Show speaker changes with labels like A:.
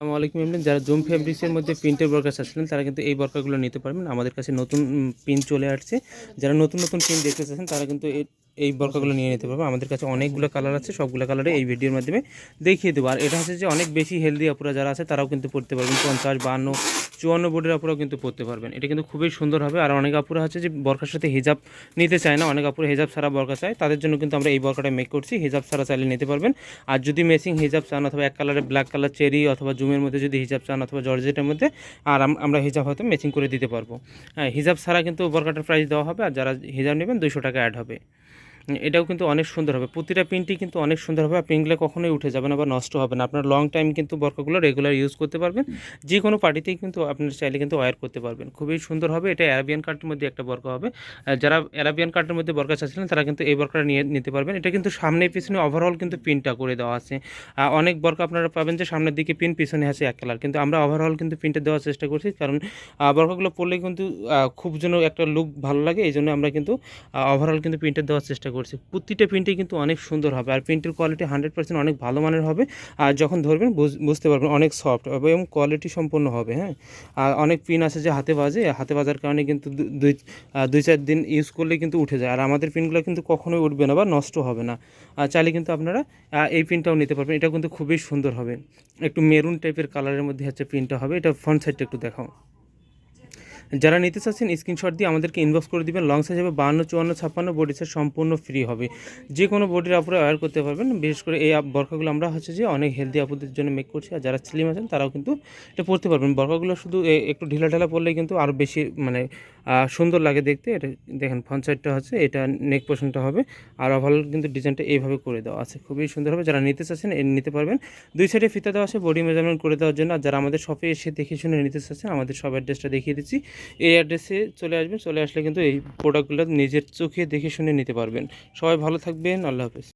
A: আসসালামু আলাইকুম এমনি যারা জুম ফেব্রিক্সের মধ্যে প্রিন্টের বর্কার চাচ্ছিলেন তারা কিন্তু এই বর্কারগুলো নিতে পারবেন। আমাদের কাছে নতুন প্রিন্ট চলে আসছে। যারা নতুন নতুন প্রিন্ট দেখতে চাচ্ছেন, তারা কিন্তু এই বরকাগুলো নিয়ে নিতে পারবে। আমাদের কাছে অনেকগুলো কালার আছে, সবগুলো কালারে এই ভিডিওর মাধ্যমে দেখিয়ে দেবো। আর এটা হচ্ছে যে অনেক বেশি হেলদি অপরা যারা আছে, তারাও কিন্তু পড়তে পারবেন। পঞ্চাশ বান্ন চুয়ান্ন বোর্ডের আপুরাও কিন্তু পড়তে পারবেন। এটা কিন্তু খুবই সুন্দর হবে। আর অনেক আপুরা আছে যে বরকার সাথে হিজাব নিতে চায় না। অনেক আপুরা হিজাব ছাড়া বরকা চায়। তাদের জন্য কিন্তু আমরা এই বরকাটা মেক করছি। হিজাব ছাড়া চাইলে নিতে পারবেন। আর যদি মেসিং হিজাব চান অথবা এক কালারে ব্ল্যাক কালার চেরি অথবা জুমের মধ্যে যদি হিজাব চান অথবা জর্জেটের মধ্যে, আর আমরা হিজাব হয়তো ম্যাচিং করে দিতে পারব। হ্যাঁ হিজাব ছাড়া কিন্তু বরকাটার প্রাইস দেওয়া হবে। আর যারা হিজাব নেবেন দুশো টাকা অ্যাড হবে। এটাও কিন্তু অনেক সুন্দর হবে। প্রতিটা প্রিন্টই কিন্তু অনেক সুন্দর হবে। আর প্রিন্টগুলো কখনোই উঠে যাবে না বা নষ্ট হবে না। আপনার লং টাইম কিন্তু বরকাগুলো রেগুলার ইউজ করতে পারবেন। যে কোনো পার্টিতেই কিন্তু আপনার চাইলে কিন্তু ওয়্যার করতে পারবেন। খুবই সুন্দর হবে। এটা অ্যারাবিয়ান কার্টের মধ্যে একটা বরকা হবে। যারা অ্যারাবিয়ান কার্টের মধ্যে বরকা চাচ্ছিলেন, তারা কিন্তু এই বরকাটা নিয়ে নিতে পারবেন। এটা কিন্তু সামনে পিছনে ওভারঅল কিন্তু প্রিন্টটা করে দেওয়া আছে। অনেক বরকা আপনারা পাবেন যে সামনের দিকে পিন পিছনে আছে এক কালার কিন্তু আমরা ওভারঅল কিন্তু প্রিন্টটা দেওয়ার চেষ্টা করছি। কারণ বরকাগুলো পরলে কিন্তু খুব যেন একটা লুক ভালো লাগে। এই জন্য আমরা কিন্তু ওভারঅল কিন্তু প্রিন্টটা দেওয়ার চেষ্টা করছি। প্রতিটা প্রিন্টে কিন্তু অনেক সুন্দর হবে আর প্রিন্টের কোয়ালিটি হান্ড্রেড পার্সেন্ট অনেক ভালো মানের হবে। আর যখন ধরবেন বুঝ- বুঝতে পারবেন অনেক সফট এবং কোয়ালিটি সম্পন্ন হবে হ্যাঁ? আর অনেক পিন আছে যে হাতে বাজে, হাতে বাজার কারণে কিন্তু দুই দুই, চার দিন ইউজ করলে কিন্তু উঠে যায়। আর আমাদের পিনগুলো কিন্তু কখনোই উঠবে না বা নষ্ট হবে না। আর চাইলে কিন্তু আপনারা এই পিনটাও নিতে পারবেন। এটা কিন্তু খুবই সুন্দর হবে। একটু মেরুন টাইপের কালারের মধ্যে হচ্ছে প্রিন্টটা হবে। এটা ফ্রন্ট সাইডটা একটু দেখাও। যারা নিতে চাচ্ছেন স্ক্রিনশট দিয়ে আমাদেরকে ইনবক্স করে দেবেন লং সাইজ হবে বান্ন চুয়ান্ন, ছাপ্পান্ন বডি সাইজ সম্পূর্ণ ফ্রি হবে। যে কোনো বডির আপরে অ্যাড করতে পারবেন, বিশেষ করে এই বরকাগুলো আমরা হচ্ছে যে অনেক হেলদি আপুদের জন্য মেক করছি, আর যারা স্লিম আছেন তারাও কিন্তু এটা পরতে পারবেন। বরকাগুলো শুধু একটু ঢিলা ঢালা পরলেই কিন্তু আরও বেশি মানে সুন্দর লাগে দেখতে, এটা দেখেন ফ্রন্ট সাইডটা হচ্ছে, এটা নেক পোর্শনটা হবে। আর ওভারঅল কিন্তু ডিজাইনটা এইভাবে করে দেওয়া আছে। খুবই সুন্দর হবে, যারা নিতে চাচ্ছেন, এ নিতে পারবেন। দুই সাইডে ফিতা দেওয়া আছে বডি মেজারমেন্ট করে দেওয়ার জন্য। আর যারা আমাদের শপে এসে দেখে শুনে নিতে চাচ্ছেন, আমাদের সব অ্যাড্রেসটা দেখিয়ে দিচ্ছি। এই অ্যাড্রেসে চলে আসবেন, চলে আসলে কিন্তু এই প্রোডাক্টগুলো নিজের চোখে দেখে শুনে নিতে পারবেন। সবাই ভালো থাকবেন, আল্লাহ হাফেজ।